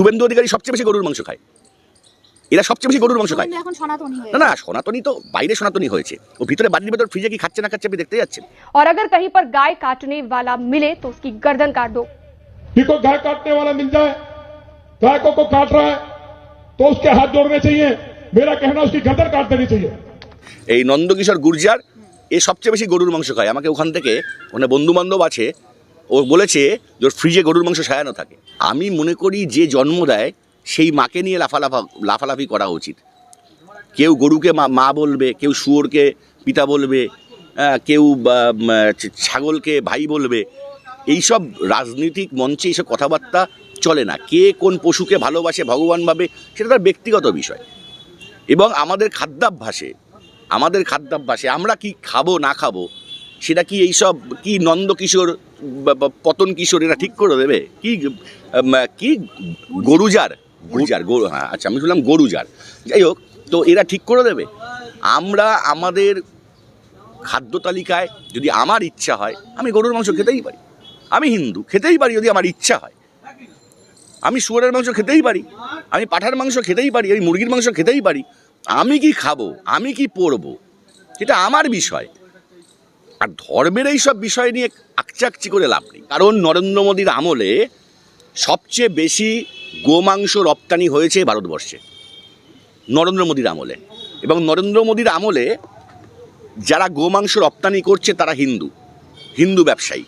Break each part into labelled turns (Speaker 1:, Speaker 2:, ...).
Speaker 1: শুভেন্দু অধিকারী সবচেয়ে বেশি গরুর মাংস খায় এরা সবচেয়ে বেশি গরুর মাংস খায়
Speaker 2: শুভেন্দু এখন সনাতনী হয়ে
Speaker 1: না না সনাতনী তো বাইরে সনাতনী হয়েছে ও ভিতরে বাড়ির ভেতর ফ্রিজে কি খাচ্ছে না খাচ্ছে আপনি দেখতে যাচ্ছেন
Speaker 3: और अगर कहीं पर गाय काटने वाला मिले तो उसकी गर्दन काट दो
Speaker 4: कि कोई गाय काटने वाला मिल जाए गाय को को काट रहा है तो उसके हाथ जोड़ने चाहिए मेरा कहना उसकी गर्दन काट देनी चाहिए
Speaker 1: এই নন্দকিশোর গুর্জার এ সবচেয়ে বেশি গরুর মাংস খায় আমাকে ওখান থেকে ওখানে বন্ধু বান্ধব আছে ও বলেছে যে ফ্রিজে গরুর মাংস সাজানো থাকে। আমি মনে করি যে জন্ম দেয়, সেই মাকে নিয়ে লাফালাফা, লাফালাফি করা উচিত। কেউ গরুকে মা মা বলবে, কেউ শুয়োরকে পিতা বলবে কেউ ছাগলকে ভাই বলবে। এইসব রাজনৈতিক মঞ্চে এইসব কথাবার্তা চলে না। কে কোন পশুকে ভালোবাসে, ভগবান ভাবে, সেটা তার ব্যক্তিগত বিষয়। এবং আমাদের খাদ্যাভ্যাসে আমাদের খাদ্যাভ্যাসে আমরা কি খাব, না খাব সেটা কি এইসব কি নন্দকিশোর পতন কিশোর এরা ঠিক করে দেবে? কি কি গরুজার? গরুজার, গরু হ্যাঁ আচ্ছা আমি শুনলাম গরুজার। যাই হোক, তো এরা ঠিক করে দেবে। আমরা আমাদের খাদ্য তালিকায় যদি আমার ইচ্ছা হয়, আমি গরুর মাংস খেতেই পারি। আমি হিন্দু, খেতেই পারি যদি আমার ইচ্ছা হয়। আমি শুয়োরের মাংস খেতেই পারি। আমি পাঠার মাংস খেতেই পারি, আমি মুরগির মাংস খেতেই পারি। আমি কি খাব? আমি কি পরবো? এটা আমার বিষয়। আর ধর্মের এই সব বিষয় নিয়ে আকচাকচি করে লাভ নেই। কারণ নরেন্দ্র মোদীর আমলে সবচেয়ে বেশি গোমাংস রপ্তানি হয়েছে ভারতবর্ষে, নরেন্দ্র মোদীর আমলে। এবং নরেন্দ্র মোদীর আমলে যারা গোমাংস রপ্তানি করছে তারা হিন্দু হিন্দু ব্যবসায়ী।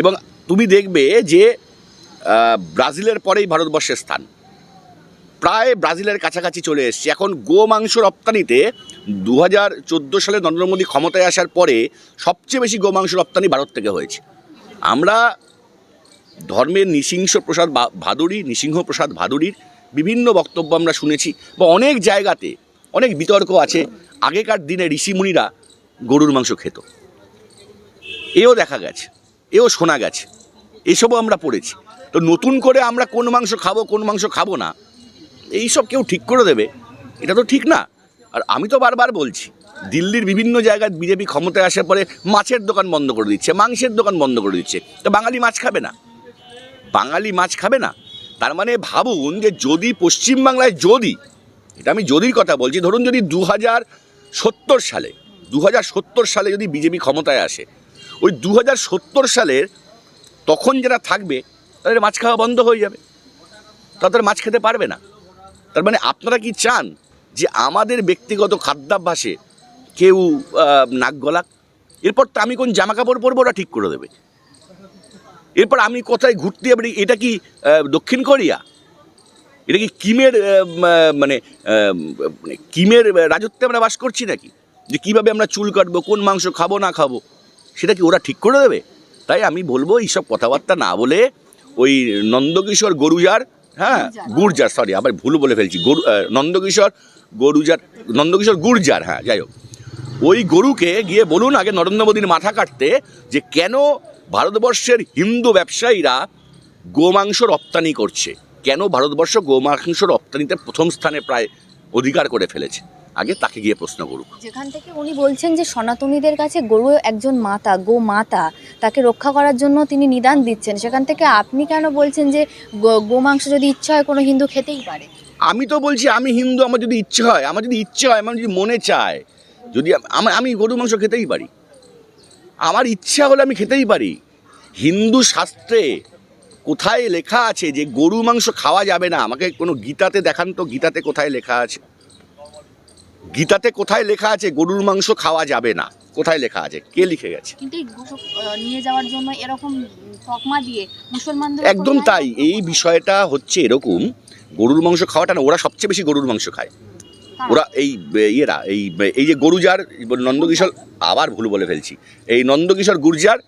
Speaker 1: এবং তুমি দেখবে যে ব্রাজিলের পরেই ভারতবর্ষের স্থান। প্রায় ব্রাজিলের কাছাকাছি চলে এসছে। এখন গোমাংস রপ্তানিতে দু হাজার চোদ্দ সালে নরেন্দ্র মোদী ক্ষমতায় আসার পরে সবচেয়ে বেশি গোমাংস রপ্তানি ভারত থেকে হয়েছে। আমরা ধর্মের নৃসিংহ প্রসাদ ভাদুড়ি নৃসিংহ প্রসাদ ভাদুড়ির বিভিন্ন বক্তব্য আমরা শুনেছি বা অনেক জায়গাতে অনেক বিতর্ক আছে। আগেকার দিনে ঋষিমুনিরা গরুর মাংস খেত। এও দেখা গেছে, এও শোনা গেছে, এসবও আমরা পড়েছি। তো নতুন করে আমরা কোন মাংস খাব, কোন মাংস খাব না, এইসব কেউ ঠিক করে দেবে, এটা তো ঠিক না। আর আমি তো বারবার বলছি, দিল্লির বিভিন্ন জায়গায় বিজেপি ক্ষমতায় আসার পরে মাছের দোকান বন্ধ করে দিচ্ছে, মাংসের দোকান বন্ধ করে দিচ্ছে। তো বাঙালি মাছ খাবে না। বাঙালি মাছ খাবে না। তার মানে ভাবুন যে যদি পশ্চিমবাংলায় যদি, এটা আমি যদির কথা বলছি, ধরুন যদি দু সত্তর সালে দু সত্তর সালে যদি বিজেপি ক্ষমতায় আসে, ওই দু সত্তর সালের তখন যারা থাকবে, তাদের মাছ খাওয়া বন্ধ হয়ে যাবে। তাদের মাছ খেতে পারবে না। তার মানে আপনারা কি চান যে আমাদের ব্যক্তিগত খাদ্যাভ্যাসে কেউ নাক গলাক এরপর তো আমি কোন জামা কাপড় পরবো ওরা ঠিক করে দেবে। এরপর আমি কোথায় ঘুরতে যাবি এটা কি দক্ষিণ কোরিয়া? এটা কি কিমের মানে মানে কিমের রাজত্বে আমরা বাস করছি নাকি? যে কীভাবে আমরা চুল কাটবো কোন মাংস খাব না খাব সেটা কি ওরা ঠিক করে দেবে? তাই আমি বলব এইসব কথাবার্তা না বলে ওই নন্দকিশোর গরুজার হ্যাঁ গুর্জার। সরি আবার ভুল বলে ফেলছি গরু নন্দকিশোর গরুজার নন্দকিশোর গুর্জার হ্যাঁ যাই হোক। ওই গরুকে গিয়ে বলুন, আগে নরেন্দ্র মোদীর মাথা কাটতে যে কেন ভারতবর্ষের হিন্দু ব্যবসায়ীরা গোমাংস রপ্তানি করছে? কেন ভারতবর্ষ গোমাংস রপ্তানিতে প্রথম স্থানে প্রায় অধিকার করে ফেলেছে? আগে তাকে গিয়ে প্রশ্ন করুক।
Speaker 2: যেখান থেকে উনি বলছেন যে সনাতনীদের কাছে গরু একজন মাতা গো মাতা তাকে রক্ষা করার জন্য তিনি নিদান দিচ্ছেন। সেখান থেকে আপনি কেন বলছেন যে গোমাংস যদি ইচ্ছা হয় কোনো হিন্দু খেতেই পারে?
Speaker 1: আমি তো বলছি আমি হিন্দু আমার যদি ইচ্ছে হয় আমার যদি ইচ্ছে হয় আমার যদি মনে চায় যদি আমি আমি গরু মাংস খেতেই পারি। আমার ইচ্ছা হলে আমি খেতেই পারি। হিন্দু শাস্ত্রে কোথায় লেখা আছে যে গরু মাংস খাওয়া যাবে না? আমাকে কোনো গীতাতে দেখান তো গীতাতে কোথায় লেখা আছে? গীতাতে কোথায় লেখা আছে গরুর মাংস খাওয়া যাবে না? কোথায় লেখা আছে? কে লিখে গেছে?
Speaker 2: নিয়ে যাওয়ার জন্য এরকম তকমা দিয়ে মুসলমানদের
Speaker 1: একদম তাই। এই বিষয়টা হচ্ছে এরকম গরুর মাংস খাওয়াটা না ওরা সবচেয়ে বেশি গরুর মাংস খায়। ওরা এই ইয়েরা এই এই যে গরু গরুজার নন্দকিশোর আবার ভুল বলে ফেলছি। এই নন্দকিশোর গুর্জার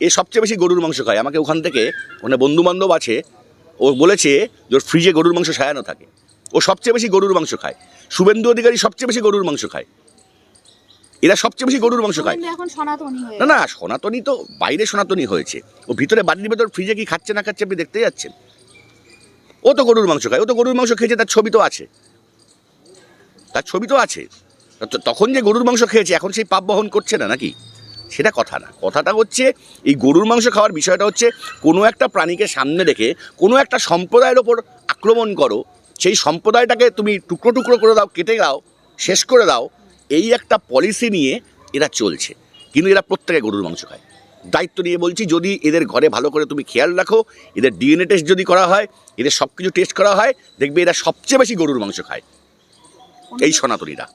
Speaker 1: এ সবচেয়ে বেশি গরুর মাংস খায়। আমাকে ওখান থেকে ওখানে বন্ধু বান্ধব আছে ও বলেছে যে ওর ফ্রিজে গরুর মাংস সাজানো থাকে। ও সবচেয়ে বেশি গরুর মাংস খায়। শুভেন্দু অধিকারী সবচেয়ে বেশি গরুর মাংস খায়। এরা সবচেয়ে বেশি গরুর মাংস খায়।
Speaker 2: হয়ে
Speaker 1: না না সনাতনী তো বাইরে সনাতনী হয়েছে। ও ভিতরে বাড়ির ভেতর ফ্রিজে কি খাচ্ছে না খাচ্ছে আপনি দেখতে যাচ্ছেন? ও তো গরুর মাংস খায়, ও তো গরুর মাংস খেয়েছে, তার ছবি তো আছে। তার ছবি তো আছে। তখন যে গরুর মাংস খেয়েছে, এখন সেই পাপ বহন করছে না নাকি? সেটা কথা না। কথাটা হচ্ছে, এই গরুর মাংস খাওয়ার বিষয়টা হচ্ছে, কোনো একটা প্রাণীকে সামনে রেখে, কোনো একটা সম্প্রদায়ের ওপর আক্রমণ করো, সেই সম্প্রদায়টাকে তুমি টুকরো টুকরো করে দাও, কেটে দাও, শেষ করে দাও, এই একটা পলিসি নিয়ে এরা চলছে। কিন্তু এরা প্রত্যেকে গরুর মাংস খায়। দায়িত্ব নিয়ে বলছি, যদি এদের ঘরে ভালো করে তুমি খেয়াল রাখো, এদের ডিএনএ টেস্ট যদি করা হয়, এদের সব কিছু টেস্ট করা হয়, দেখবে এরা সবচেয়ে বেশি গরুর মাংস খায়। এই সনাতনীরা।